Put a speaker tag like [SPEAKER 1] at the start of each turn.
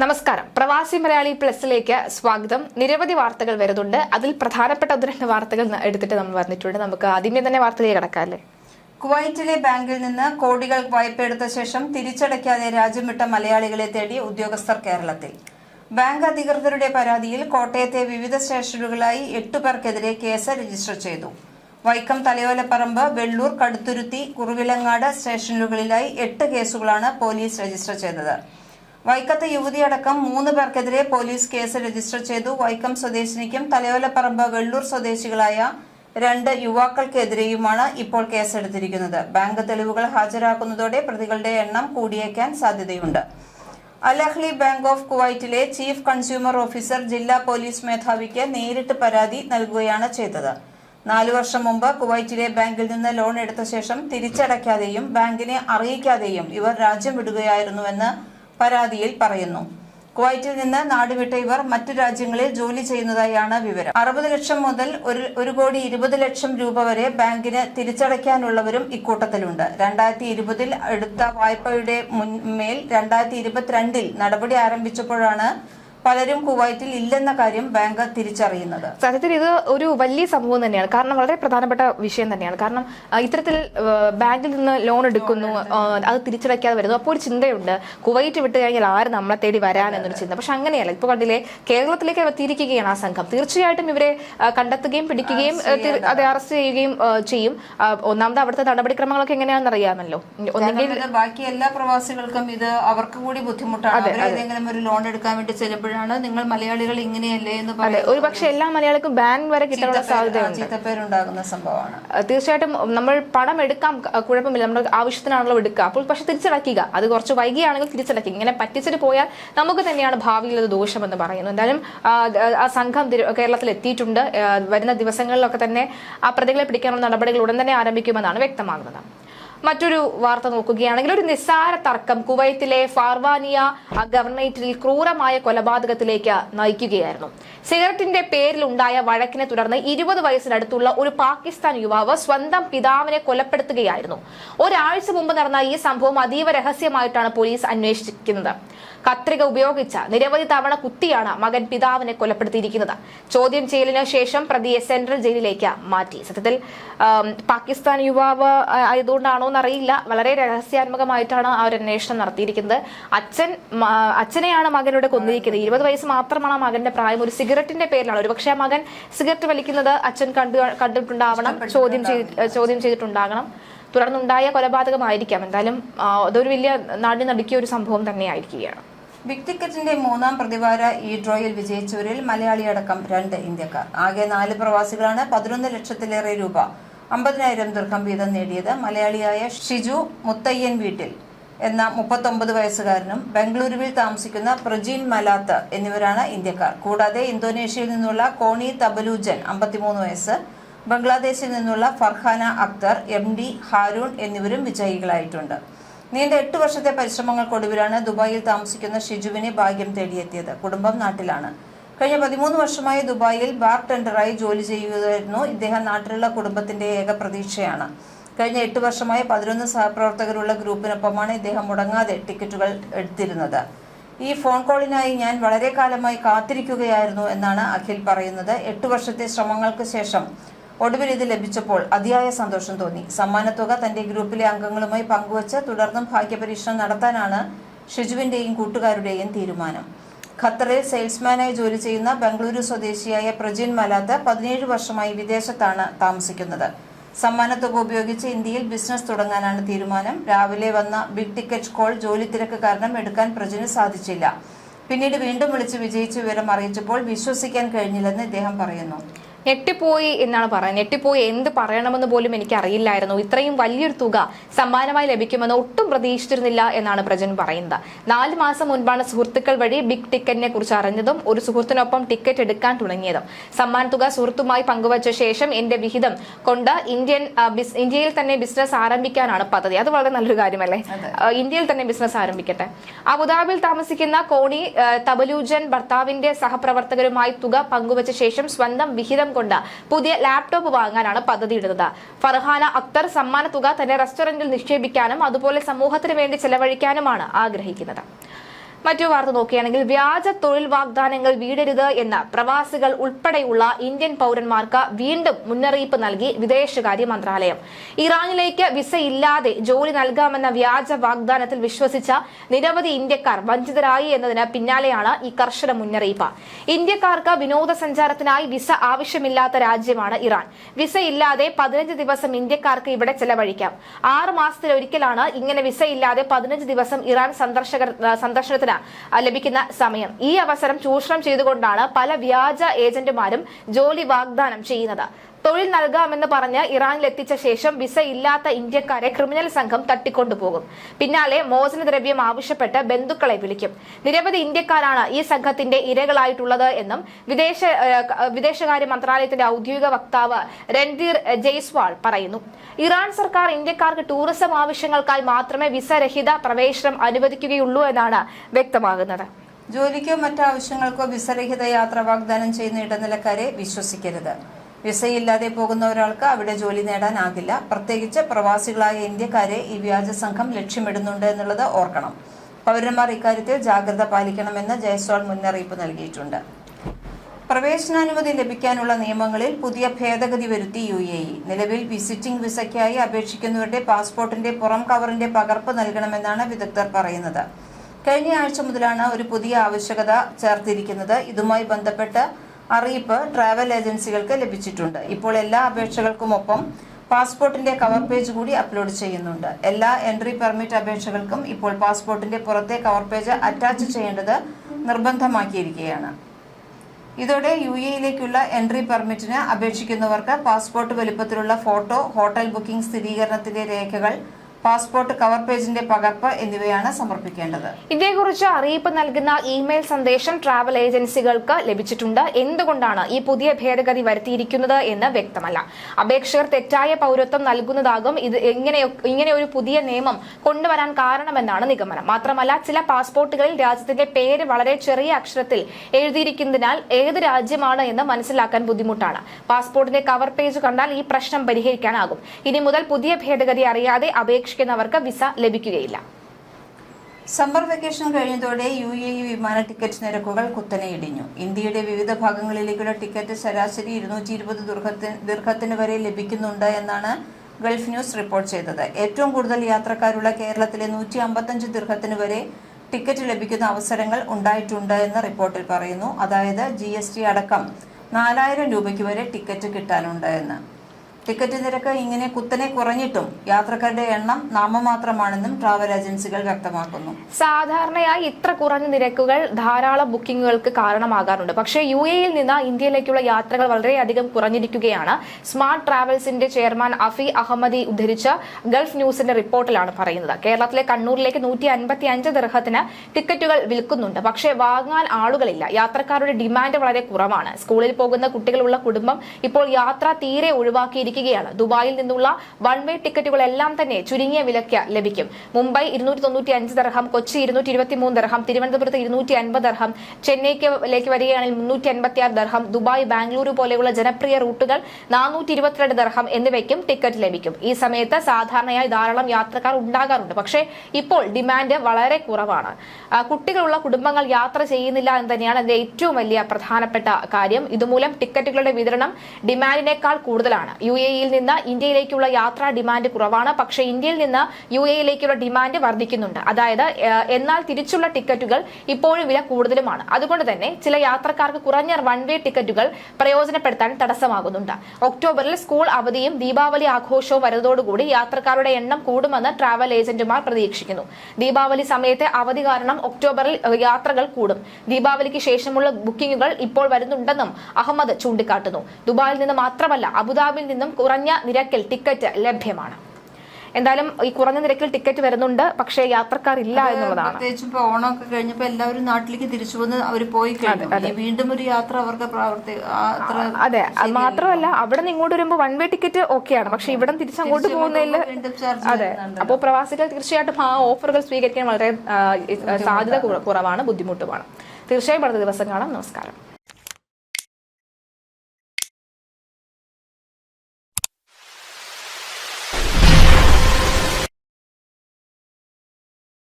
[SPEAKER 1] നമസ്കാരം. പ്രവാസി മലയാളി പ്ലസിലേക്ക് സ്വാഗതം. നിരവധി വാർത്തകൾ വരുന്നുണ്ട്. അതിൽ പ്രധാനപ്പെട്ട ഒന്ന് രണ്ട് വാർത്തകൾ എടുത്തിട്ട് നമ്മൾ വന്നിട്ടുണ്ട്. നമുക്ക് ആദ്യമേ തന്നെ വാർത്തയിലേക്ക് കടക്കാം അല്ലേ?
[SPEAKER 2] കുവൈറ്റിലെ ബാങ്കിൽ നിന്ന് കോടികൾ വായ്പയെടുത്ത ശേഷം തിരിച്ചടയ്ക്കാതെ രാജ്യം വിട്ട മലയാളികളെ തേടി ഉദ്യോഗസ്ഥർ കേരളത്തിൽ. ബാങ്ക് അധികൃതരുടെ പരാതിയിൽ കോട്ടയത്തെ വിവിധ സ്റ്റേഷനുകളായി എട്ടു പേർക്കെതിരെ കേസ് രജിസ്റ്റർ ചെയ്തു. വൈക്കം തലയോലപ്പറമ്പ് വെള്ളൂർ കടുത്തുരുത്തി കുറുവിലങ്ങാട് സ്റ്റേഷനുകളിലായി എട്ട് കേസുകളാണ് പോലീസ് രജിസ്റ്റർ ചെയ്തത്. വൈക്കത്ത് യുവതിയടക്കം മൂന്ന് പേർക്കെതിരെ പോലീസ് കേസ് രജിസ്റ്റർ ചെയ്തു. വൈക്കം സ്വദേശിനിക്കും തലയോലപ്പറമ്പ് വെള്ളൂർ സ്വദേശികളായ രണ്ട് യുവാക്കൾക്കെതിരെയുമാണ് ഇപ്പോൾ കേസെടുത്തിരിക്കുന്നത്. ബാങ്ക് തെളിവുകൾ ഹാജരാക്കുന്നതോടെ പ്രതികളുടെ എണ്ണം കൂടിയേക്കാൻ സാധ്യതയുണ്ട്. അലഹ്ലി ബാങ്ക് ഓഫ് കുവൈറ്റിലെ ചീഫ് കൺസ്യൂമർ ഓഫീസർ ജില്ലാ പോലീസ് മേധാവിക്ക് നേരിട്ട് പരാതി നൽകുകയാണ് ചെയ്തത്. നാലു വർഷം മുമ്പ് കുവൈറ്റിലെ ബാങ്കിൽ നിന്ന് ലോൺ എടുത്ത ശേഷം തിരിച്ചടയ്ക്കാതെയും ബാങ്കിനെ അറിയിക്കാതെയും ഇവർ രാജ്യം വിടുകയായിരുന്നുവെന്ന് പരാതിയിൽ പറയുന്നു. കുവൈറ്റിൽ നിന്ന് നാടുവിട്ട ഇവർ മറ്റു രാജ്യങ്ങളിൽ ജോലി ചെയ്യുന്നതായാണ് വിവരം. അറുപത് ലക്ഷം മുതൽ ഒരു ഒരു കോടി ഇരുപത് ലക്ഷം രൂപ വരെ ബാങ്കിന് തിരിച്ചടയ്ക്കാനുള്ളവരും ഇക്കൂട്ടത്തിലുണ്ട്. രണ്ടായിരത്തി ഇരുപതിൽ എടുത്ത വായ്പയുടെ മുൻമേൽ രണ്ടായിരത്തി ഇരുപത്തിരണ്ടിൽ നടപടി ആരംഭിച്ചപ്പോഴാണ് പലരും കുവൈറ്റിൽ ഇല്ലെന്ന കാര്യം ബാങ്ക് തിരിച്ചറിയുന്നത്.
[SPEAKER 1] സത്യത്തിൽ ഇത് ഒരു വലിയ സംഭവം തന്നെയാണ്. കാരണം വളരെ പ്രധാനപ്പെട്ട വിഷയം തന്നെയാണ്. കാരണം ഇത്തരത്തിൽ ബാങ്കിൽ നിന്ന് ലോൺ എടുക്കുന്നു അത് തിരിച്ചടയ്ക്കാതെ വരുന്നു. അപ്പോൾ ഒരു ചിന്തയുണ്ട്. കുവൈറ്റ് വിട്ട് കഴിഞ്ഞാൽ ആര് നമ്മളെ തേടി വരാൻ എന്നൊരു ചിന്ത. പക്ഷെ അങ്ങനെയല്ല. ഇപ്പൊ കണ്ടില്ലേ കേരളത്തിലേക്ക് എത്തിയിരിക്കുകയാണ് ആ സംഘം. തീർച്ചയായിട്ടും ഇവരെ കണ്ടെത്തുകയും പിടിക്കുകയും അതെ അറസ്റ്റ് ചെയ്യുകയും ചെയ്യും. ഒന്നാമത് അവിടുത്തെ നടപടിക്രമങ്ങളൊക്കെ എങ്ങനെയാണെന്ന് അറിയാമല്ലോ. ഒന്നെങ്കിൽ
[SPEAKER 2] ബാക്കി എല്ലാ പ്രവാസികൾക്കും ഇത് അവർക്ക് കൂടി ബുദ്ധിമുട്ടാണ്. ഏതെങ്കിലും ഒരു ലോൺ എടുക്കാൻ വേണ്ടി ചെല്ലുമ്പോഴാണ് നിങ്ങൾ മലയാളികൾ ഇങ്ങനെയല്ലേ എന്ന്
[SPEAKER 1] അതെ ഒരു പക്ഷെ എല്ലാ മലയാളിക്കും ബാൻ വരെ കിട്ടാനുള്ള സാധ്യതയുണ്ട്.
[SPEAKER 2] ചീത്തപ്പേരുണ്ടാകുന്ന സംഭവമാണ്.
[SPEAKER 1] തീർച്ചയായിട്ടും നമ്മൾ പണം എടുക്കാം കുഴപ്പമില്ല. നമ്മുടെ ആവശ്യത്തിനാണല്ലോ എടുക്കുക. അപ്പോൾ പക്ഷെ തിരിച്ചടക്കുക അത് കുറച്ച് വൈകിയാണെങ്കിൽ തിരിച്ചടക്കുക ഇങ്ങനെ പറ്റിച്ചിട്ട് പോയാൽ നമുക്ക് തന്നെയാണ് ഭാവിയിൽ അത് ദോഷമെന്ന് പറയുന്നു എന്തായാലും ആ, സംഘം കേരളത്തിൽ എത്തിയിട്ടുണ്ട്. വരുന്ന ദിവസങ്ങളിലൊക്കെ തന്നെ ആ പ്രതികളെ പിടിക്കാനുള്ള നടപടികൾ ഉടൻ തന്നെ ആരംഭിക്കുമെന്നാണ് വ്യക്തമാകുന്നത്. മറ്റൊരു വാർത്ത നോക്കുകയാണെങ്കിൽ ഒരു നിസ്സാര തർക്കം കുവൈത്തിലെ ഫാർവാനിയ ഗവർണേറ്റിൽ ക്രൂരമായ കൊലപാതകത്തിലേക്ക് നയിക്കുകയായിരുന്നു. സിഗരറ്റിന്റെ പേരിൽ ഉണ്ടായ വഴക്കിനെ തുടർന്ന് ഇരുപത് വയസ്സിനടുത്തുള്ള ഒരു പാകിസ്ഥാൻ യുവാവ് സ്വന്തം പിതാവിനെ കൊലപ്പെടുത്തുകയായിരുന്നു. ഒരാഴ്ച മുമ്പ് നടന്ന ഈ സംഭവം അതീവ രഹസ്യമായിട്ടാണ് പോലീസ് അന്വേഷിക്കുന്നത് കത്രിക ഉപയോഗിച്ച നിരവധി തവണ കുത്തിയാണ് മകൻ പിതാവിനെ കൊലപ്പെടുത്തിയിരിക്കുന്നത്. ചോദ്യം ചെയ്യലിന് ശേഷം പ്രതിയെ സെൻട്രൽ ജയിലിലേക്ക് മാറ്റി. സത്യത്തിൽ പാകിസ്ഥാൻ യുവാവ് ആയതുകൊണ്ടാണോ എന്നറിയില്ല. വളരെ രഹസ്യാത്മകമായിട്ടാണ് ആ ഒരു അന്വേഷണം നടത്തിയിരിക്കുന്നത്. അച്ഛൻ അച്ഛനെയാണ് മകനോട് കൊന്നിരിക്കുന്നത്. ഇരുപത് വയസ്സ് മാത്രമാണ് ആ മകന്റെ പ്രായം. ഒരു സിഗരറ്റിന്റെ പേരിലാണ്. ഒരുപക്ഷെ ആ മകൻ സിഗരറ്റ് വലിക്കുന്നത് അച്ഛൻ കണ്ടു കണ്ടിട്ടുണ്ടാവണം. ചോദ്യം ചെയ്ത് ചോദ്യം ചെയ്തിട്ടുണ്ടാകണം. തുടർന്നുണ്ടായ കൊലപാതകമായിരിക്കാം. എന്തായാലും അതൊരു വലിയ നാടി നടുക്കിയ ഒരു സംഭവം തന്നെയായിരിക്കുകയാണ്.
[SPEAKER 2] ബിഗ് ടിക്കറ്റിന്റെ മൂന്നാം പ്രതിവാര ഈ ഡ്രോയിൽ വിജയിച്ചവരിൽ മലയാളിയടക്കം രണ്ട് ഇന്ത്യക്കാർ. ആകെ നാല് പ്രവാസികളാണ് പതിനൊന്ന് ലക്ഷത്തിലേറെ രൂപ അമ്പതിനായിരം ദീർഘം വീതം നേടിയത് മലയാളിയായ ഷിജു മുത്തയ്യൻ വീട്ടിൽ. എന്ന മുപ്പത്തൊമ്പത് വയസ്സുകാരനും ബംഗളൂരുവിൽ താമസിക്കുന്ന പ്രജീൻ മലാത്ത് എന്നിവരാണ് ഇന്ത്യക്കാർ. കൂടാതെ ഇന്തോനേഷ്യയിൽ നിന്നുള്ള കോണി തബലൂജൻ അമ്പത്തിമൂന്ന് വയസ്സ് ബംഗ്ലാദേശിൽ നിന്നുള്ള ഫർഹാന അക്തർ എം ഡി ഹാരൂൺ എന്നിവരും വിജയികളായിട്ടുണ്ട്. നീണ്ട എട്ട് വർഷത്തെ പരിശ്രമങ്ങൾക്കൊടുവിലാണ് ദുബായിൽ താമസിക്കുന്ന ഷിജുവിനെ ഭാഗ്യം തേടിയെത്തിയത്. കുടുംബം നാട്ടിലാണ്. കഴിഞ്ഞ പതിമൂന്ന് വർഷമായി ദുബായിൽ ബാർ ടെൻഡറായി ജോലി ചെയ്യുകയായിരുന്നു ഇദ്ദേഹം. നാട്ടിലുള്ള കുടുംബത്തിന്റെ ഏക പ്രതീക്ഷയാണ്. കഴിഞ്ഞ എട്ട് വർഷമായി പതിനൊന്ന് സഹപ്രവർത്തകരുള്ള ഗ്രൂപ്പിനൊപ്പമാണ് ഇദ്ദേഹം മുടങ്ങാതെ ടിക്കറ്റുകൾ എടുത്തിരുന്നത്. ഈ ഫോൺ കോളിനായി ഞാൻ വളരെ കാലമായി കാത്തിരിക്കുകയായിരുന്നു എന്നാണ് അഖിൽ പറയുന്നത്. എട്ട് വർഷത്തെ ശ്രമങ്ങൾക്ക് ശേഷം ഒടുവിൽ ഇത് ലഭിച്ചപ്പോൾ അതിയായ സന്തോഷം തോന്നി. സമ്മാനത്തുക തന്റെ ഗ്രൂപ്പിലെ അംഗങ്ങളുമായി പങ്കുവച്ച് തുടർന്നും ഭാഗ്യപരീക്ഷണം നടത്താനാണ് ഷിജുവിന്റെയും കൂട്ടുകാരുടെയും തീരുമാനം. ഖത്തറിൽ സെയിൽസ്മാനായി ജോലി ചെയ്യുന്ന ബംഗളൂരു സ്വദേശിയായ പ്രജിൻ മലാത്ത് പതിനേഴ് വർഷമായി വിദേശത്താണ് താമസിക്കുന്നത്. സമ്മാനത്തുക ഉപയോഗിച്ച് ഇന്ത്യയിൽ ബിസിനസ് തുടങ്ങാനാണ് തീരുമാനം. രാവിലെ വന്ന ബിഗ് ടിക്കറ്റ് കോൾ ജോലി തിരക്ക് കാരണം എടുക്കാൻ പ്രജിന് സാധിച്ചില്ല. പിന്നീട് വീണ്ടും വിളിച്ച് വിജയിച്ച വിവരം അറിയിച്ചപ്പോൾ വിശ്വസിക്കാൻ കഴിഞ്ഞില്ലെന്ന് ഇദ്ദേഹം പറയുന്നു.
[SPEAKER 1] ഞെട്ടിപ്പോയി എന്നാണ് പറയുന്നത്. ഞെട്ടിപ്പോയി എന്ത് പറയണമെന്ന് പോലും എനിക്ക് അറിയില്ലായിരുന്നു ഇത്രയും വലിയൊരു തുക സമ്മാനമായി ലഭിക്കുമെന്ന് ഒട്ടും പ്രതീക്ഷിച്ചിരുന്നില്ല എന്നാണ് പ്രജൻ പറയുന്നത്. നാല് മാസം മുൻപാണ് സുഹൃത്തുക്കൾ വഴി ബിഗ് ടിക്കറ്റിനെ കുറിച്ച് അറിഞ്ഞതും ഒരു സുഹൃത്തിനൊപ്പം ടിക്കറ്റ് എടുക്കാൻ തുടങ്ങിയതും. സമ്മാന തുക സുഹൃത്തുമായി പങ്കുവച്ച ശേഷം എന്റെ വിഹിതം കൊണ്ട് ഇന്ത്യൻ ഇന്ത്യയിൽ തന്നെ ബിസിനസ് ആരംഭിക്കാനാണ് പദ്ധതി. അത് വളരെ നല്ലൊരു കാര്യമല്ലേ? ഇന്ത്യയിൽ തന്നെ ബിസിനസ് ആരംഭിക്കട്ടെ. അബുദാബിയിൽ താമസിക്കുന്ന കോണി തബലൂജൻ ഭർത്താവിന്റെ സഹപ്രവർത്തകരുമായി തുക പങ്കുവച്ച ശേഷം സ്വന്തം വിഹിതം കൊണ്ട് പുതിയ ലാപ്ടോപ്പ് വാങ്ങാനാണ് പദ്ധതിയിടുന്നത്. ഫർഹാന അക്തർ സമ്മാന തുക തന്റെ റെസ്റ്റോറന്റിൽ നിക്ഷേപിക്കാനും അതുപോലെ സമൂഹത്തിന് വേണ്ടി ചെലവഴിക്കാനുമാണ് ആഗ്രഹിക്കുന്നത്. മറ്റു വാർത്ത നോക്കുകയാണെങ്കിൽ വ്യാജ തൊഴിൽ വാഗ്ദാനങ്ങൾ വീടരുത് എന്ന് പ്രവാസികൾ ഉൾപ്പെടെയുള്ള ഇന്ത്യൻ പൌരന്മാർക്ക് വീണ്ടും മുന്നറിയിപ്പ് നൽകി വിദേശകാര്യ മന്ത്രാലയം. ഇറാനിലേക്ക് വിസയില്ലാതെ ജോലി നൽകാമെന്ന വ്യാജ വാഗ്ദാനത്തിൽ വിശ്വസിച്ച നിരവധി ഇന്ത്യക്കാർ വഞ്ചിതരായി എന്നതിന് പിന്നാലെയാണ് ഈ കർശന മുന്നറിയിപ്പ്. ഇന്ത്യക്കാർക്ക് വിനോദസഞ്ചാരത്തിനായി വിസ ആവശ്യമില്ലാത്ത രാജ്യമാണ് ഇറാൻ. വിസയില്ലാതെ പതിനഞ്ച് ദിവസം ഇന്ത്യക്കാർക്ക് ഇവിടെ ചെലവഴിക്കാം. ആറ് മാസത്തിലൊരിക്കലാണ് ഇങ്ങനെ വിസയില്ലാതെ പതിനഞ്ച് ദിവസം ഇറാൻ സന്ദർശകർ സന്ദർശനത്തിന് ആ, ലഭിക്കുന്ന സമയം. ഈ അവസരം ചൂഷണം ചെയ്തുകൊണ്ടാണ് പല വ്യാജ ഏജന്റുമാരും ജോലി വാഗ്ദാനം ചെയ്യുന്നത്. തൊഴിൽ നൽകാമെന്ന് പറഞ്ഞ് ഇറാനിൽ എത്തിച്ച ശേഷം വിസ ഇല്ലാത്ത ഇന്ത്യക്കാരെ ക്രിമിനൽ സംഘം തട്ടിക്കൊണ്ടുപോകും. പിന്നാലെ മോചനദ്രവ്യം ആവശ്യപ്പെട്ട് ബന്ധുക്കളെ വിളിക്കും. നിരവധി ഇന്ത്യക്കാരാണ് ഈ സംഘത്തിന്റെ ഇരകളായിട്ടുള്ളത് എന്നും വിദേശ വിദേശകാര്യ മന്ത്രാലയത്തിന്റെ ഔദ്യോഗിക വക്താവ് രൺധീർ ജയ്സ്വാൾ പറയുന്നു. ഇറാൻ സർക്കാർ ഇന്ത്യക്കാർക്ക് ടൂറിസം ആവശ്യങ്ങൾക്കായി മാത്രമേ വിസരഹിത പ്രവേശനം അനുവദിക്കുകയുള്ളൂ എന്നാണ് വ്യക്തമാകുന്നത്.
[SPEAKER 2] ജോലിക്കോ മറ്റാവശ്യങ്ങൾക്കോ വിസരഹിത യാത്ര വാഗ്ദാനം ചെയ്യുന്ന ഇടനിലക്കാരെ വിശ്വസിക്കരുത്. വിസയില്ലാതെ പോകുന്ന ഒരാൾക്ക് അവിടെ ജോലി നേടാനാകില്ല. പ്രത്യേകിച്ച് പ്രവാസികളായ ഇന്ത്യക്കാരെ ഈ വ്യാജ സംഘം ലക്ഷ്യമിടുന്നുണ്ട് എന്നുള്ളത് ഓർക്കണം. പൗരന്മാർ ഇക്കാര്യത്തിൽ ജാഗ്രത പാലിക്കണമെന്ന് ജയസ്വാൾ മുന്നറിയിപ്പ് നൽകിയിട്ടുണ്ട്. പ്രവേശനാനുമതി ലഭിക്കാനുള്ള നിയമങ്ങളിൽ പുതിയ ഭേദഗതി വരുത്തി യു എ ഇ. നിലവിൽ വിസിറ്റിംഗ് വിസയ്ക്കായി അപേക്ഷിക്കുന്നവരുടെ പാസ്പോർട്ടിന്റെ പുറം കവറിന്റെ പകർപ്പ് നൽകണമെന്നാണ് വിദഗ്ധർ പറയുന്നത്. കഴിഞ്ഞ ആഴ്ച മുതലാണ് ഒരു പുതിയ ആവശ്യകത ചേർത്തിരിക്കുന്നത്. ഇതുമായി ബന്ധപ്പെട്ട് അറിയിപ്പ് ട്രാവൽ ഏജൻസികൾക്ക് ലഭിച്ചിട്ടുണ്ട്. ഇപ്പോൾ എല്ലാ അപേക്ഷകൾക്കുമൊപ്പം പാസ്പോർട്ടിന്റെ കവർ പേജ് കൂടി അപ്ലോഡ് ചെയ്യുന്നുണ്ട്. എല്ലാ എൻട്രി പെർമിറ്റ് അപേക്ഷകൾക്കും ഇപ്പോൾ പാസ്പോർട്ടിന്റെ പുറത്തെ കവർ പേജ് അറ്റാച്ച് ചെയ്യേണ്ടത് നിർബന്ധമാക്കിയിരിക്കുകയാണ്. ഇതോടെ യു എയിലേക്കുള്ള എൻട്രി പെർമിറ്റിന് അപേക്ഷിക്കുന്നവർക്ക് പാസ്പോർട്ട് വലിപ്പത്തിലുള്ള ഫോട്ടോ ഹോട്ടൽ ബുക്കിംഗ് സ്ഥിരീകരണത്തിന്റെ രേഖകൾ പാസ്പോർട്ട് കവർ പേജിന്റെ പകർപ്പ് എന്നിവയാണ് സമർപ്പിക്കേണ്ടത്.
[SPEAKER 1] ഇതേക്കുറിച്ച് അറിയിപ്പ് നൽകുന്ന ഇമെയിൽ സന്ദേശം ട്രാവൽ ഏജൻസികൾക്ക് ലഭിച്ചിട്ടുണ്ട്. എന്തുകൊണ്ടാണ് ഈ പുതിയ ഭേദഗതി വരുത്തിയിരിക്കുന്നത് എന്ന് വ്യക്തമല്ല. അപേക്ഷകർ തെറ്റായ പൗരത്വം നൽകുന്നതാകും ഇത് എങ്ങനെ ഇങ്ങനെ ഒരു പുതിയ നിയമം കൊണ്ടുവരാൻ കാരണമെന്നാണ് നിഗമനം. മാത്രമല്ല ചില പാസ്പോർട്ടുകളിൽ രാജ്യത്തിന്റെ പേര് വളരെ ചെറിയ അക്ഷരത്തിൽ എഴുതിയിരിക്കുന്നതിനാൽ ഏത് രാജ്യമാണ് എന്ന് മനസ്സിലാക്കാൻ ബുദ്ധിമുട്ടാണ്. പാസ്പോർട്ടിന്റെ കവർ പേജ് കണ്ടാൽ ഈ പ്രശ്നം പരിഹരിക്കാനാകും. ഇനി മുതൽ പുതിയ ഭേദഗതി അറിയാതെ അപേക്ഷിക്കുന്നവർക്ക് വിസ ലഭിക്കുകയില്ല.
[SPEAKER 2] സമ്മർ വെക്കേഷൻ കഴിഞ്ഞതോടെ യു എ ഇ വിമാന ടിക്കറ്റ് നിരക്കുകൾ കുത്തനെ ഇടിഞ്ഞു ഇന്ത്യയുടെ വിവിധ ഭാഗങ്ങളിലേക്കുള്ള ടിക്കറ്റ് ശരാശരി ഇരുന്നൂറ്റി ഇരുപത് ദീർഘത്തിന് വരെ ലഭിക്കുന്നുണ്ട് എന്നാണ് ഗൾഫ് ന്യൂസ് റിപ്പോർട്ട് ചെയ്തത്. ഏറ്റവും കൂടുതൽ യാത്രക്കാരുള്ള കേരളത്തിലെ നൂറ്റി അമ്പത്തഞ്ച് ദീർഘത്തിന് വരെ ടിക്കറ്റ് ലഭിക്കുന്ന അവസരങ്ങൾ ഉണ്ടായിട്ടുണ്ട് എന്ന് റിപ്പോർട്ടിൽ പറയുന്നു. അതായത് ജി അടക്കം നാലായിരം രൂപയ്ക്ക് വരെ ടിക്കറ്റ് കിട്ടാനുണ്ട് എന്ന്. ടിക്കറ്റ് നിരക്ക് ഇങ്ങനെ കുത്തനെ കുറഞ്ഞിട്ടും യാത്രക്കാരുടെ എണ്ണം നാമമാത്രമാണെന്നും ട്രാവൽ ഏജൻസികൾ വ്യക്തമാക്കുന്നു.
[SPEAKER 1] സാധാരണയായി ഇത്ര കുറഞ്ഞ നിരക്കുകൾ ധാരാളം ബുക്കിംഗുകൾക്ക് കാരണമാകാറുണ്ട്. പക്ഷേ യു എയിൽ നിന്ന് ഇന്ത്യയിലേക്കുള്ള യാത്രകൾ വളരെയധികം കുറഞ്ഞിരിക്കുകയാണ്. സ്മാർട്ട് ട്രാവൽസിന്റെ ചെയർമാൻ അഫി അഹമ്മദി ഉദ്ധരിച്ച ഗൾഫ് ന്യൂസിന്റെ റിപ്പോർട്ടിലാണ് പറയുന്നത്. കേരളത്തിലെ കണ്ണൂരിലേക്ക് നൂറ്റി അൻപത്തി അഞ്ച് ദർഹത്തിന് ടിക്കറ്റുകൾ വിൽക്കുന്നുണ്ട്. പക്ഷേ വാങ്ങാൻ ആളുകളില്ല. യാത്രക്കാരുടെ ഡിമാൻഡ് വളരെ കുറവാണ്. സ്കൂളിൽ പോകുന്ന കുട്ടികളുള്ള കുടുംബം ഇപ്പോൾ യാത്ര തീരെ ഒഴിവാക്കിയിരിക്കുകയാണ് ദുബായിൽ നിന്നുള്ള വൺ വേ ടിക്കറ്റുകളെല്ലാം തന്നെ ചുരുങ്ങിയ വിലയ്ക്ക് ലഭിക്കും. മുംബൈ ഇരുന്നൂറ്റി തൊണ്ണൂറ്റി അഞ്ച് ദർഹം കൊച്ചി ഇരുന്നൂറ്റി ഇരുപത്തി മൂന്ന് ദർഹം തിരുവനന്തപുരത്ത് ഇരുന്നൂറ്റി അൻപത് ദർഹം ചെന്നൈക്ക് വരികയാണെങ്കിൽ മുന്നൂറ്റി അൻപത്തി ആറ് ദർഹം ദുബായ് ബാംഗ്ലൂരു പോലെയുള്ള ജനപ്രിയ റൂട്ടുകൾ നാനൂറ്റി ഇരുപത്തിരണ്ട് ദർഹം എന്നിവയ്ക്കും ടിക്കറ്റ് ലഭിക്കും. ഈ സമയത്ത് സാധാരണയായി ധാരാളം യാത്രക്കാർ ഉണ്ടാകാറുണ്ട്. പക്ഷേ ഇപ്പോൾ ഡിമാൻഡ് വളരെ കുറവാണ്. കുട്ടികളുള്ള കുടുംബങ്ങൾ യാത്ര ചെയ്യുന്നില്ല എന്ന് തന്നെയാണ് അതിന്റെ ഏറ്റവും വലിയ പ്രധാനപ്പെട്ട കാര്യം. ഇതുമൂലം ടിക്കറ്റുകളുടെ വിതരണം ഡിമാൻഡിനേക്കാൾ കൂടുതലാണ്. യു എയിൽ നിന്ന് ഇന്ത്യയിലേക്കുള്ള യാത്രാ ഡിമാൻഡ് കുറവാണ്. പക്ഷേ ഇന്ത്യയിൽ നിന്ന് യു എയിലേക്കുള്ള ഡിമാൻഡ് വർദ്ധിക്കുന്നുണ്ട്. അതായത് എന്നാൽ തിരിച്ചുള്ള ടിക്കറ്റുകൾ ഇപ്പോഴും വില കൂടുതലുമാണ്. അതുകൊണ്ട് തന്നെ ചില യാത്രക്കാർക്ക് കുറഞ്ഞ വൺ വേ ടിക്കറ്റുകൾ പ്രയോജനപ്പെടുത്താൻ തടസ്സമാകുന്നുണ്ട്. ഒക്ടോബറിൽ സ്കൂൾ അവധിയും ദീപാവലി ആഘോഷവും വരുന്നതോടുകൂടി യാത്രക്കാരുടെ എണ്ണം കൂടുമെന്ന് ട്രാവൽ ഏജന്റുമാർ പ്രതീക്ഷിക്കുന്നു. ദീപാവലി സമയത്തെ അവധി കാരണം ഒക്ടോബറിൽ യാത്രകൾ കൂടും. ദീപാവലിക്ക് ശേഷമുള്ള ബുക്കിംഗുകൾ ഇപ്പോൾ വരുന്നുണ്ടെന്നും അഹമ്മദ് ചൂണ്ടിക്കാട്ടുന്നു. ദുബായിൽ നിന്ന് മാത്രമല്ല അബുദാബിയിൽ നിന്നും കുറഞ്ഞ നിരക്കിൽ ടിക്കറ്റ് ലഭ്യമാണ്. എന്തായാലും ഈ കുറഞ്ഞ നിരക്കിൽ ടിക്കറ്റ് വരുന്നുണ്ട്. പക്ഷേ യാത്രക്കാർ ഇല്ല എന്നുള്ളതാണ്.
[SPEAKER 2] പ്രത്യേകിച്ച് ഇപ്പൊ ഓണമൊക്കെ കഴിഞ്ഞപ്പോ എല്ലാവരും നാട്ടിലേക്ക് തിരിച്ചു വന്ന് അവർ പോയി വീണ്ടും ഒരു യാത്ര അവർക്ക് പ്രവർത്തി
[SPEAKER 1] അതെ. അത് മാത്രമല്ല അവിടെ നിന്ന് ഇങ്ങോട്ട് വരുമ്പോൾ വൺ വേ ടിക്കറ്റ് ഓക്കെയാണ്. പക്ഷെ ഇവിടെ നിന്ന് തിരിച്ചങ്ങോട്ട് പോകുന്നതിൽ അതെ. അപ്പോൾ പ്രവാസികൾ തീർച്ചയായിട്ടും ആ ഓഫറുകൾ സ്വീകരിക്കാൻ വളരെ സാധ്യത കുറവാണ് ബുദ്ധിമുട്ടുമാണ്. തീർച്ചയായും അടുത്ത ദിവസം കാണാം. നമസ്കാരം.